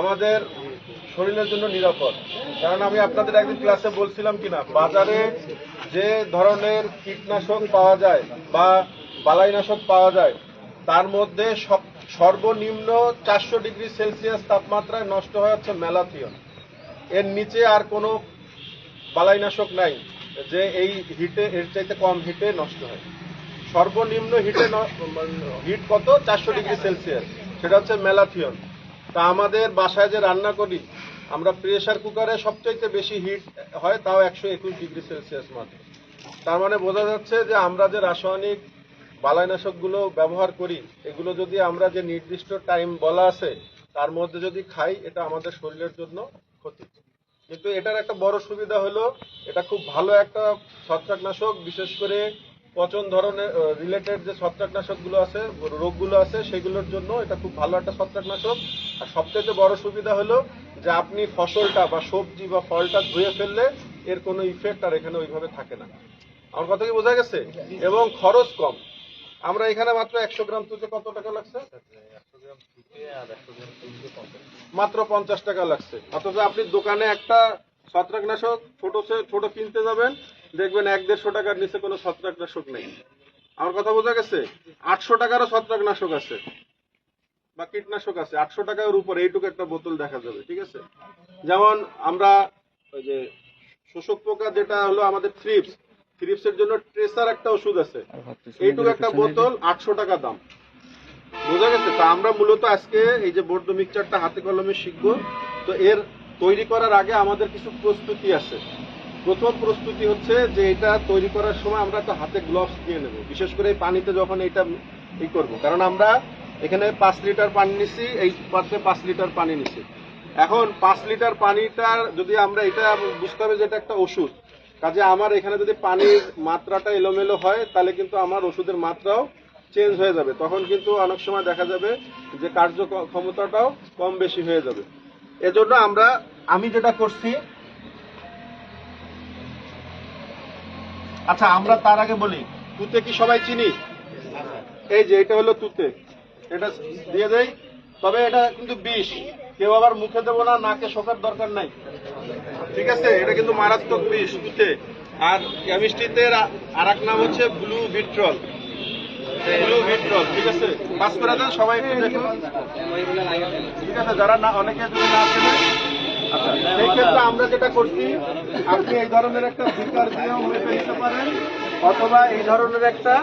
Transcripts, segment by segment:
আমাদের শরীরের জন্য নিরাপদ। কারণ আমি আপনাদের একদিন ক্লাসে বলছিলাম কিনা, বাজারে যে ধরনের কীটনাশক পাওয়া যায় বা বালাইনাশক পাওয়া যায়, তার মধ্যে সর্বনিম্ন চারশো ডিগ্রি সেলসিয়াস তাপমাত্রায় নষ্ট হয়ে যাচ্ছে ম্যালাথিয়ন এর নিচে আর কোনো বালাইনাশক নাই যে এই হিটে, এর চাইতে কম হিটে নষ্ট হয়। সর্বনিম্ন হিটে হিট কত? চারশো ডিগ্রি সেলসিয়াস। সেটা হচ্ছে ম্যালাথিয়ন তা আমাদের বাসায় যে রান্না করি, আমরা প্রেশার কুকারে সবচাইতে বেশি হিট হয় তাও একশো একুশ ডিগ্রি সেলসিয়াস মাত্র তার মানে বোঝা যাচ্ছে যে আমরা যে রাসায়নিক বালাইনাশকগুলো ব্যবহার করি, এগুলো যদি আমরা যে নির্দিষ্ট টাইম বলা আছে, তার মধ্যে যদি খাই, এটা আমাদের শরীরের জন্য ক্ষতি। কিন্তু এটার একটা বড় সুবিধা হলো, এটা খুব ভালো একটা ছত্রাকনাশক, বিশেষ করে পচন ধরনের রিলেটেড যে ছত্রাকনাশকগুলো আছে, রোগগুলো আছে, সেগুলোর জন্য এটা খুব ভালো একটা ছত্রাকনাশক। আর সবচেয়ে বড় সুবিধা হলো যে আপনি ফসলটা বা সবজি বা ফলটা ধুয়ে ফেললে এর কোনো ইফেক্ট আর এখানে ওইভাবে থাকে না। আমার কথা কি বোঝা গেছে? এবং খরচ কম। আমরা এখানে মাত্র একশো গ্রাম তুলতে কত টাকা লাগছে? মাত্র পঞ্চাশ টাকা লাগছে। অথচ আপনি দোকানে একটা ছত্রাকনাশক ছোট ছোট কিনতে যাবেন, দেখবেন এক দেড়শো টাকার নিচে কোনো ছত্রাকনাশক নেই। আমার কথা বোঝা গেছে? আটশো টাকারও ছত্রাকনাশক আছে। বা কীটনাশক আছে আটশো টাকার উপরে এইটুকু একটা বোতল দেখা যাবে ঠিক আছে? যেমন আমরা ওই যে শোষক পোকা যেটা হলো আমাদের থ্রিপস থ্রিপসের জন্য ট্রেসার একটা ওষুধ আছে। এইটুকু একটা বোতল আটশো টাকা দাম। বোঝা গেছে? তো আমরা মূলত আজকে এই যে বর্ড মিক্সচারটা হাতে কলমে শিখব। তো এর তৈরি করার আগে আমাদের কিছু প্রস্তুতি আছে। প্রথম প্রস্তুতি হচ্ছে যে এটা তৈরি করার সময় আমরা একটা হাতে গ্লোভস দিয়ে নেব। বিশেষ করে পানিতে যখন এটা ই করব। কারণ আমরা এখানে পাঁচ লিটার পানি নিছি, এই পাত্রে পাঁচ লিটার পানি নিছি। এখন পাঁচ লিটার পানিটার যদি আমরা এটা বুঝতে হবে যে এটা একটা ওষুধ, কাজে আমার এখানে যদি পানির মাত্রাটা এলোমেলো হয়, তাহলে কিন্তু আমার ওষুধের মাত্রাও চেঞ্জ হয়ে যাবে। তখন কিন্তু অনেক সময় দেখা যাবে যে কার্য ক্ষমতাটাও কম বেশি হয়ে যাবে। এজন্য আমরা, আমি যেটা করছি আচ্ছা আমরা তার আগে বলি, তুতে কি সবাই চিনি? এই যে, এটা হলো তুতে। এটা দিয়ে দেই তবে এটা কিন্তু বিষ। কেউ আবার মুখে দেবো না নাকে শোকার দরকার নাই। ঠিক আছে এটা কিন্তু মারাত্মক বিষ তুতে আর কেমিস্ট্রিতে আর এক নাম হচ্ছে ব্লু ভিট্রল ব্লু ভিট্রল ঠিক আছে? পাস করে দেন সবাই একটু ঠিক আছে যারা না অনেকে যদি না আচ্ছা সেই ক্ষেত্রে আমরা যেটা করছি আপনি এই ধরনের একটা দিয়েও মেপে নিতে পারেন অথবা এই ধরনের একটা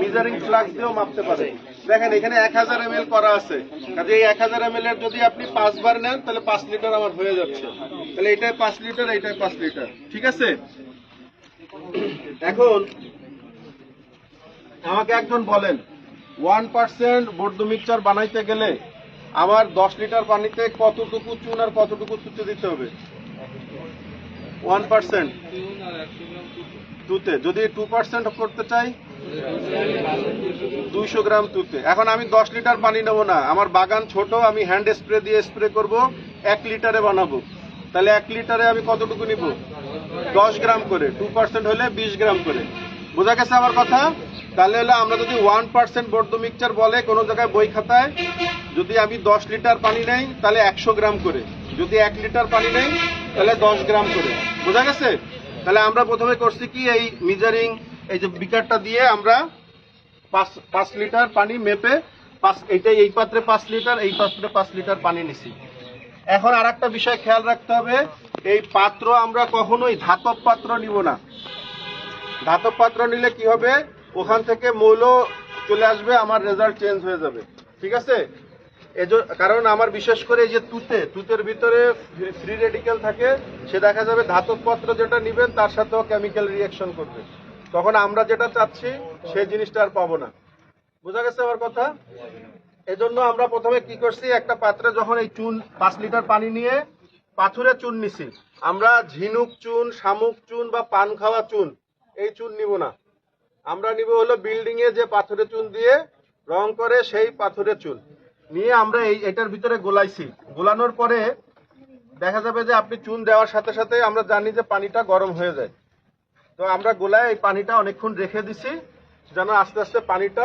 মিজারিং ফ্লাক্স দিয়েও মাপতে পারেন। দেখেন, এখানে এক হাজার এম করা আছে। কাজে এই এক হাজার এম এর যদি আপনি পাঁচবার নেন, তাহলে পাঁচ লিটার আমার হয়ে যাচ্ছে। তাহলে এটাই পাঁচ লিটার এইটাই পাঁচ লিটার। ঠিক আছে? এখন আমাকে একজন বলেন ওয়ান পার্সেন্ট বর্ধ মিক্সচার বানাইতে গেলে আমার দশ লিটার পানিতে কতটুকু চুন আর কতটুকু তুতে দিতে হবে? ওয়ান পার্সেন্ট তুতে। যদি টু পার্সেন্ট করতে চাই, দুইশো গ্রাম তুতে। এখন আমি দশ লিটার পানি নেব না। আমার বাগান ছোট, আমি হ্যান্ড স্প্রে দিয়ে স্প্রে করব, এক লিটারে বানাবো। তাহলে এক লিটারে আমি কতটুকু নিব? দশ গ্রাম করে। টু পার্সেন্ট হলে বিশ গ্রাম করে। বোঝা গেছে আমার কথা? তাহলে হলে আমরা যদি ওয়ান পার্সেন্ট বর্ধ মিক্সচার বলে কোনো জায়গায় বই খাতায়, যদি আমি দশ লিটার পানি নেই, তাহলে একশো গ্রাম করে। যদি এক লিটার পানি নেই, তাহলে দশ গ্রাম করে। বোঝা গেছে? তাহলে আমরা প্রথমে করছি কি, এই মিজারিং এই যে বিকারটা দিয়ে আমরা পাঁচ পাঁচ লিটার পানি মেপে পাঁচ, এইটাই এই পাত্রে পাঁচ লিটার, এই পাত্রে পাঁচ লিটার পানি নিছি। এখন আর একটা বিষয় খেয়াল রাখতে হবে, এই পাত্র আমরা কখনোই ধাতব পাত্র নিব না। ধাতব পাত্র নিলে কি হবে? ওখান থেকে মৌল চলে আসবে, আমার রেজাল্ট চেঞ্জ হয়ে যাবে। ঠিক আছে? কারণ আমার বিশেষ করে এই যে তুতে, তুতের ভিতরে ফ্রি রেডিক্যাল থাকে, সে দেখা যাবে ধাতব পাত্র যেটা নিবেন, তার সাথেও কেমিক্যাল রিয়াকশন করবে। তখন আমরা যেটা চাচ্ছি, সেই জিনিসটা আর পাবো না। বোঝা গেছে আমার কথা? এজন্য আমরা প্রথমে কি করছি, একটা পাত্রে যখন এই চুন, পাঁচ লিটার পানি নিয়ে পাথুরে চুন নিছি, আমরা ঝিনুক চুন, শামুক চুন বা পান খাওয়া চুন, এই চুন নিব না। আমরা নিব হলো বিল্ডিং এ যে পাথরে চুন দিয়ে রং করে সেই পাথরের চুন। নিয়ে আমরা এই এটার ভিতরে গোলাইছি। গোলানোর পরে দেখা যাবে যে আপনি চুন দেওয়ার সাথে সাথে আমরা জানি যে পানিটা গরম হয়ে যায়। তো আমরা গোলায় এই পানিটা অনেকক্ষণ রেখে দিছি, যেন আস্তে আস্তে পানিটা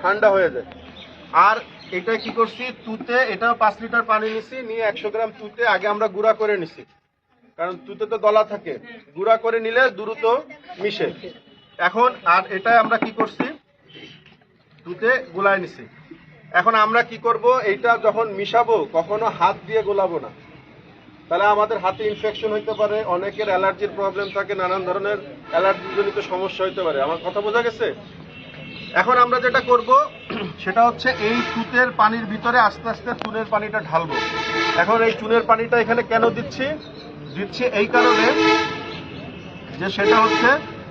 ঠান্ডা হয়ে যায়। আর এটা কি করছি, তুতে এটাও পাঁচ লিটার পানি নিছি, নিয়ে একশো গ্রাম তুতে আগে আমরা গুঁড়া করে নিছি। কারণ তুতে তো দলা থাকে, গুঁড়া করে নিলে দ্রুত মিশে। এখন আর এটা আমরা কি করছি, তুতে গোলায় নিছি। এখন আমরা কি করব? এইটা যখন মিশাবো, কখনো হাত দিয়ে গোলাবো না। তাহলে আমাদের হাতে ইনফেকশন হইতে পারে, অনেকের অ্যালার্জির প্রবলেম থাকে, নানান ধরনের অ্যালার্জিজনিত সমস্যা হইতে পারে। আমার কথা বোঝা গেছে? এখন আমরা যেটা করব, সেটা হচ্ছে এই তুতের পানির ভিতরে আস্তে আস্তে চুনের পানিটা ঢালবো। এখন এই চুনের পানিটা এখানে কেন দিচ্ছি? দিচ্ছি এই কারণে যে সেটা হচ্ছে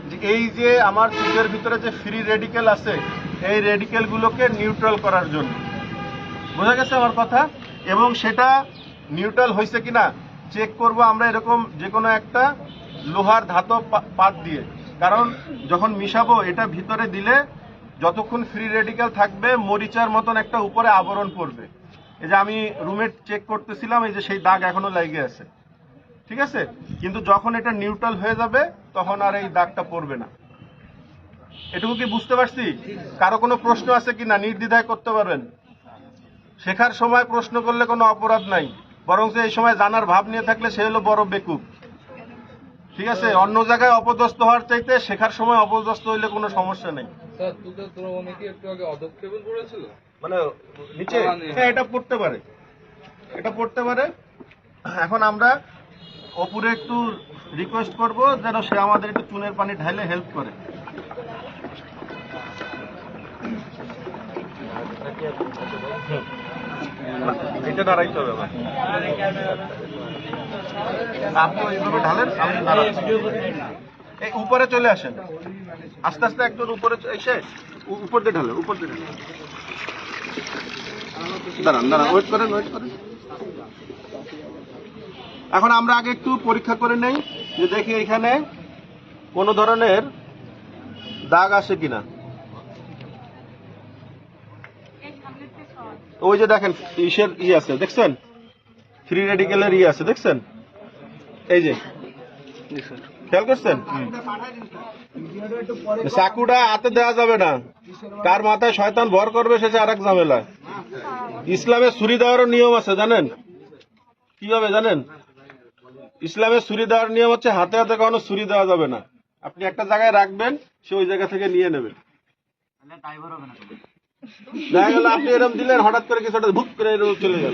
যে এই যে আমার চুলের ভিতরে যে ফ্রি রেডিকেল আছে এই রেডিকেলগুলোকে নিউট্রাল করার জন্য। বোঝা গেছে আমার কথা? এবং সেটা নিউট্রাল হয়েছে কিনা চেক করব আমরা এরকম যে কোনো একটা লোহার ধাতব পাত দিয়ে। কারণ যখন মিশাবো, এটা ভিতরে দিলে যতক্ষণ ফ্রি রেডিকেল থাকবে, মরিচার মতন একটা উপরে আবরণ পড়বে। এই যে আমি রুমে চেক করতেছিলাম, এই যে সেই দাগ এখনও লেগে আছে। ঠিক আছে? কিন্তু যখন এটা নিউট্রাল হয়ে যাবে, তখন আর এই দাগটা পড়বে না। এটুকু কি বুঝতে পারছি? কারও কোনো প্রশ্ন আছে কি না নির্দ্বিধায় করতে পারবেন। শেখার সময় প্রশ্ন করলে কোনো অপরাধ নাই। বরং এই সময় জানার ভাব নিয়ে থাকলে সে হলো বড় বেকুব। ঠিক আছে? অন্য জায়গায় অপদস্থ হওয়ার চাইতে শেখার সময় অপদস্থ হইলে কোনো সমস্যা নেই। মানে নিচে? হ্যাঁ এটা পড়তে পারে। এটা পড়তে পারে। এখন আমরা অপুরে একটু রিকোয়েস্ট করব যেন সে আমাদের একটু চুনের পানি ঢাইলে হেল্প করে। উপরে চলে আসেন। আস্তে আস্তে একজন উপরে এসে উপর দিয়ে ঢালেন, উপর দিয়ে দাঁড়ান দাঁড়ান ওয়েট করেন ওয়েট করেন। এখন আমরা আগে একটু পরীক্ষা করে নেই যে দেখি এখানে কোনো ধরনের দাগ আসে কিনা? ওই যে দেখেন ইসের ই আছে দেখছেন? ফ্রি রেডিকেলের ই আছে দেখছেন? এই যে। খেয়াল করছেন? চাকুটা হাতে দেওয়া যাবে না। কার মাথায় শয়তান ভর করবে সে আর এক ঝামেলা ইসলামে ছুরি দেওয়ারও নিয়ম আছে জানেন? কীভাবে জানেন? ইসলামে ছুরি দেওয়ার নিয়ম হচ্ছে হাতে হাতে কখনো ছুরি দেওয়া যাবে না। আপনি একটা জায়গায় রাখবেন সে ওই জায়গা থেকে নিয়ে নেবেন দেখা গেল আপনি এরকম দিলেন হঠাৎ করে কিছুটা ভুত করে এরকম চলে গেল।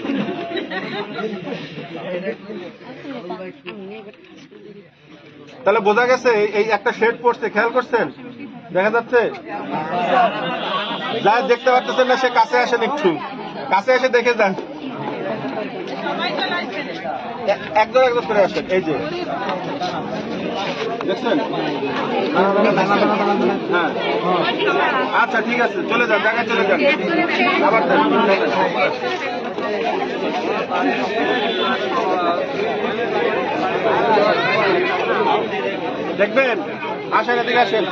তাহলে বোঝা গেছে এই- এই একটা শেড পড়ছে খেয়াল করছেন? দেখা যাচ্ছে? যা দেখতে পারতেছেন না সে কাছে আসেন একটু। কাছে এসে দেখে যান। এ- একজন একজন করে এই যে। হ্যাঁ। আচ্ছা ঠিক আছে, চলে যান, জায়গায় চলে যান। আবার। দেখবেন? আসেন এদিকে আসেন।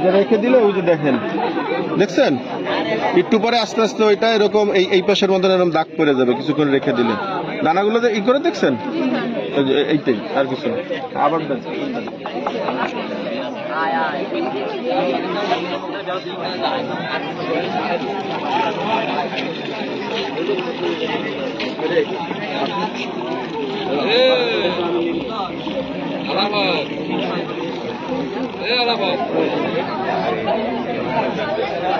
এটা রেখে দিলে ওই যে দেখেন। দেখছেন? একটু পরে আস্তে আস্তে ওইটা এরকম এই এই পাশের মতন এরকম দাগ পড়ে যাবে, কিছুক্ষণ রেখে দিলে। দানাগুলো ই করে দেখছেন? এইটাই, আর কিছু। আবার আলাবাদ। এ মাইক্রোফোনে ব্যবস্থা কি দিলে কথা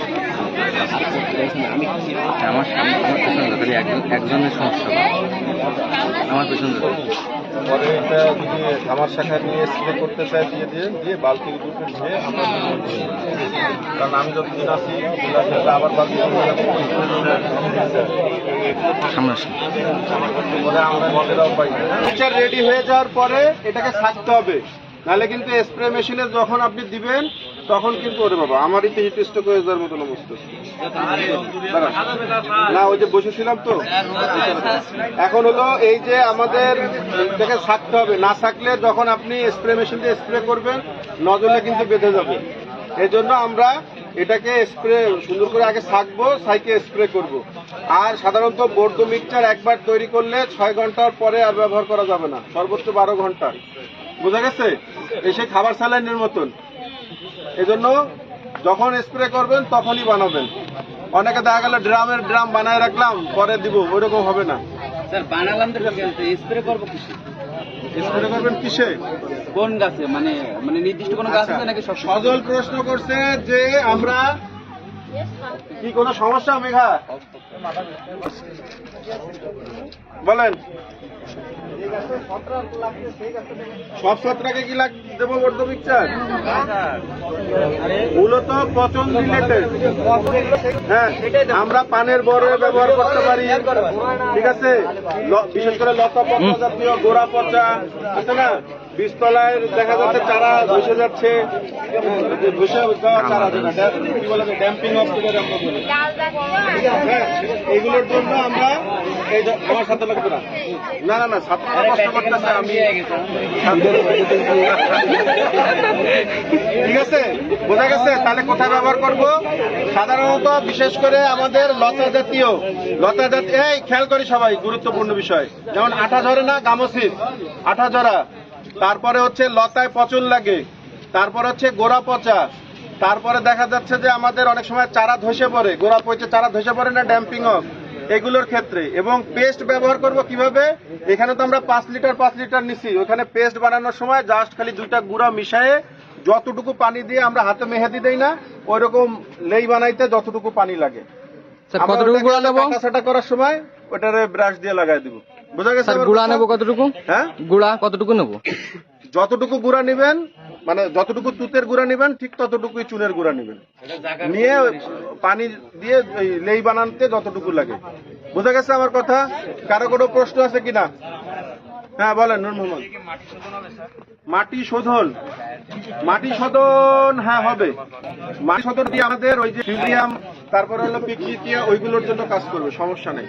আমার সামনে আমার পেছনে খালি একজন একজনের সমস্যা আমার পেছনে যা। পরে এটা যদি আমার শাখায় নিয়ে স্প্রে করতে চাই দিয়ে দিয়ে দিয়ে বালতি দুটো ধুয়ে আমরা কারণ আমি যতদিন আছি বিলাসে আবার বালতি। পরে আমরা পাই রেডি হয়ে যাওয়ার পরে এটাকে ছাকতে হবে নাহলে কিন্তু স্প্রে মেশিনে যখন আপনি দিবেন, তখন কিন্তু ওরে বাবা, আমারই তো হিট স্ট্রোক যাওয়ার মতন অবস্থা। না, ওই যে বসেছিলাম তো। এখন হলো এই যে আমাদের থেকে থাকতে হবে। না থাকলে যখন আপনি স্প্রে মেশিন দিয়ে স্প্রে করবেন নজলে কিন্তু বেঁধে যাবে। এই জন্য আমরা এটাকে স্প্রে সুন্দর করে আগে থাকব সাইকে স্প্রে করব। আর সাধারণত বর্দ মিক্সচার একবার তৈরি করলে ছয় ঘণ্টার পরে আর ব্যবহার করা যাবে না। সর্বোচ্চ বারো ঘণ্টা। বোঝা গেছে? এই সেই খাবার স্যালাইনের মতন। এজন্য যখন স্প্রে করবেন তখনই বানাবেন। অনেকে দেখা গেল ড্রামের ড্রাম বানায় রাখলাম পরে দিব ওইরকম হবে না। স্যার বানালাম তো স্প্রে করব কিসে? স্প্রে করবেন কিসে? কোন গাছে? মানে মানে নির্দিষ্ট কোনো গাছ আচ্ছা, আছে নাকি সজল প্রশ্ন করছে যে আমরা কি কোনো সমস্যা, মেঘা? বলেন। সব ছত্রাকে কি দেবো বর্ধ পিকচার মূলত পচন রিলেটেড হ্যাঁ আমরা পানের বড় ব্যবহার করতে পারি। ঠিক আছে? বিশেষ করে লতা পচা জাতীয় গোড়া পচা আছে না? বীজতলায় দেখা যাচ্ছে চারা ধসে যাচ্ছে। যে ধসে যাওয়া চারা যেটা কি বলে ড্যাম্পিং অফ আমরা হ্যাঁ, এইগুলোর জন্য আমরা এই আমার সাথে লাগবে না। না না না ছাত্ররা কষ্ট করতেছে আমি ঠিক আছে? বোঝা গেছে? তাহলে কোথায় ব্যবহার করব? সাধারণত বিশেষ করে আমাদের লতা জাতীয়। লতা জাতীয় এই খেয়াল করি সবাই গুরুত্বপূর্ণ বিষয়। যেমন আঠা ঝরে না গামোসিস। আঠা ঝরা। তারপরে হচ্ছে লতায় পচন লাগে তারপর হচ্ছে গোড়া পচা তারপরে দেখা যাচ্ছে যে আমাদের অনেক সময় চারা ধসে পড়ে গোড়া পচে চারা ধসে পড়ে না ড্যাম্পিং অফ এগুলোর ক্ষেত্রে। এবং পেস্ট ব্যবহার করব কীভাবে? এখানে তো আমরা পাঁচ লিটার পাঁচ লিটার নিছি। ওখানে পেস্ট বানানোর সময় জাস্ট খালি দুইটা গুঁড়া মিশায়ে যতটুকু পানি দিয়ে আমরা হাতে মেহেদি দেই না ওই রকম লেই বানাইতে যতটুকু পানি লাগে। কতটুকু করার সময় ওটারে ব্রাশ দিয়ে লাগাই দিব। বোঝা গেছে স্যার গুঁড়া? নেব কতটুকু? হ্যাঁ? গুঁড়া কতটুকু নেব? যতটুকু গুঁড়া নেবেন মানে যতটুকু তুতের গুঁড়া নেবেন ঠিক ততটুকুই চুনের গুঁড়া নেবেন। নিয়ে পানি দিয়ে লেই বানাতে যতটুকু লাগে। বোঝা গেছে আমার কথা? কারও কোনো প্রশ্ন আছে কিনা হ্যাঁ বলেন নুর মোহাম্মদ। মাটি শোধন। মাটি শোধন হ্যাঁ হবে। মাটি শোধন দিয়ে আমাদের ওই যে ফিউরিয়াম তারপরে হলো পিকনিকিয়া ওইগুলোর জন্য কাজ করবে সমস্যা নেই।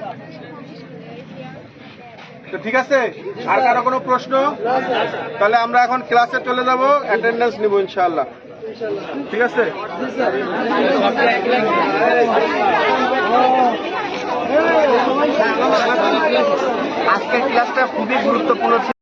তো ঠিক আছে, আর কারও কোনো প্রশ্ন? তাহলে আমরা এখন ক্লাসে চলে যাব অ্যাটেন্ডেন্স নিব ইনশাআল্লাহ। ঠিক আছে? আজকের ক্লাসটা খুবই গুরুত্বপূর্ণ